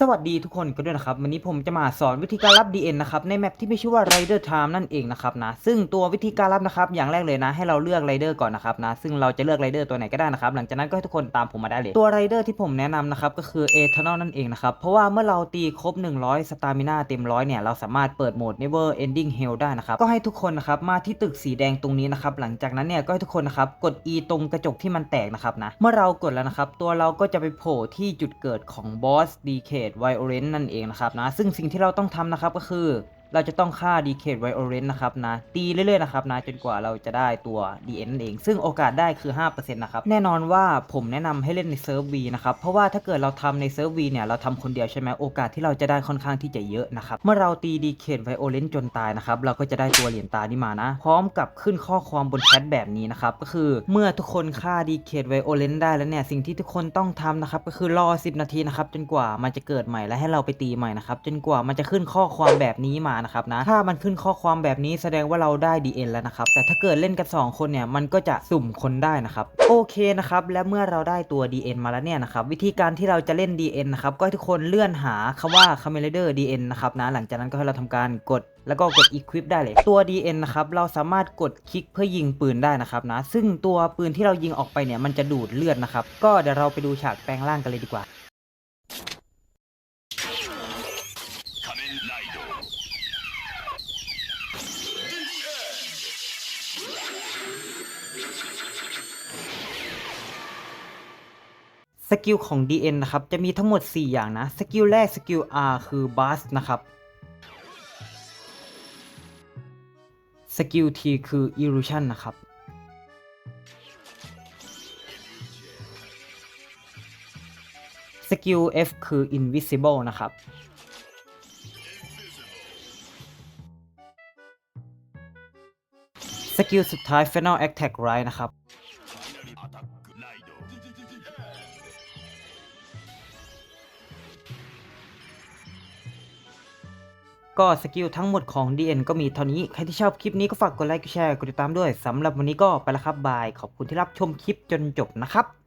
สวัสดีทุกคนกันด้วยนะครับ วันนี้ผมจะมาสอนวิธีการรับ DN นะครับ ในแมปที่มีชื่อว่า Rider Time นั่นเองนะครับนะ ซึ่งตัววิธีการรับนะครับ อย่างแรกเลยนะ ให้เราเลือก Rider ก่อนนะครับนะ ซึ่งเราจะเลือก Rider ตัวไหนก็ได้นะครับ หลังจากนั้นก็ให้ทุกคนตามผมมาได้เลย ตัว Rider ที่ผมแนะนำนะครับ ก็คือ Eternal นั่นเองนะครับ เพราะว่าเมื่อเราตีครบ 100 Stamina เต็มร้อยเนี่ย เราสามารถเปิดโหมด Never Ending Hell ได้นะครับ ก็ให้ทุกคนนะครับ มาที่ตึกสีแดงตรงนี้นะครับ หลังจากนั้นเนี่ย ก็ให้ทุกคนนะครับ กด E ตรงกระจกที่มันแตกนะครับนะ เมื่อเรากดแล้วนะครับ ตัวเราก็จะไปโผล่ที่จุดเกิดของบอส Decade Violent นั่นเองนะครับนะซึ่งสิ่งที่เราต้องทำนะครับก็คือ เราจะต้องฆ่า Decade Violent นะครับนะตีเรื่อยๆนะครับนะจนกว่าเราจะได้ตัว DN นั่นเอง ซึ่งโอกาสได้คือ 5%นะครับแน่นอนว่าผมแนะนำให้เล่นในเซิร์ฟ V นะครับเพราะว่าถ้าเกิดเราทำในเซิร์ฟ V เนี่ยเราทำคนเดียวใช่ไหมโอกาสที่เราจะได้ค่อนข้างที่จะเยอะนะครับเมื่อเราตี Decade Violent จนตายนะครับเราก็จะได้ตัวเหรียญตานี้มานะ พร้อมกับขึ้นข้อความบนแชทแบบนี้นะครับก็คือเมื่อทุกคนฆ่า Decade Violent ได้แล้วเนี่ยสิ่งที่ทุกคนต้องทำนะครับก็คือรอ 10 นาทีนะครับจนกว่ามันจะเกิดใหม่และให้เราไปตีใหม่นะครับจนกว่ามันจะขึ้นข้อความแบบนี้มานะครับนะถ้ามันขึ้นข้อความแบบนี้แสดงว่าเราได้ DN แล้วนะครับแต่ถ้าเกิดเล่นกัน 2 คนเนี่ยมันก็จะสุ่มคนได้นะครับโอเคนะครับและเมื่อเราได้ตัว DN มาแล้วเนี่ยนะครับวิธีการที่เราจะเล่น DN นะครับก็ทุกคนเลื่อนหาคำว่า c a m e r a d e r DN นะครับนะหลังจากนั้นก็ให้เราทำการกดแล้วก็กด equip ได้เลย ตัว DN นะครับเราสามารถกดคลิกเพื่อยิงปืนได้นะครับนะ ซึ่งตัวปืนที่เรายิงออกไปเนี่ยมันจะดูดเลือดนะครับ ก็เดี๋ยวเราไปดูฉากแปลงร่างกันเลยดีกว่า สกิลของ DN นะครับ จะมีทั้งหมด 4 อย่างนะ สกิลแรกสกิล R คือ Burst นะครับ สกิล T คือ Illusion นะครับ สกิล F คือ Invisible นะครับ สกิลสุดท้าย Final Attack r i g h นะครับ ก็สกิลทั้งหมดของ DN ก็มีเท่านี้ ใครที่ชอบคลิปนี้ก็ฝากกดไลค์ กดแชร์ กดติดตามด้วย สำหรับวันนี้ก็ไปแล้วครับบาย ขอบคุณที่รับชมคลิปจนจบนะครับ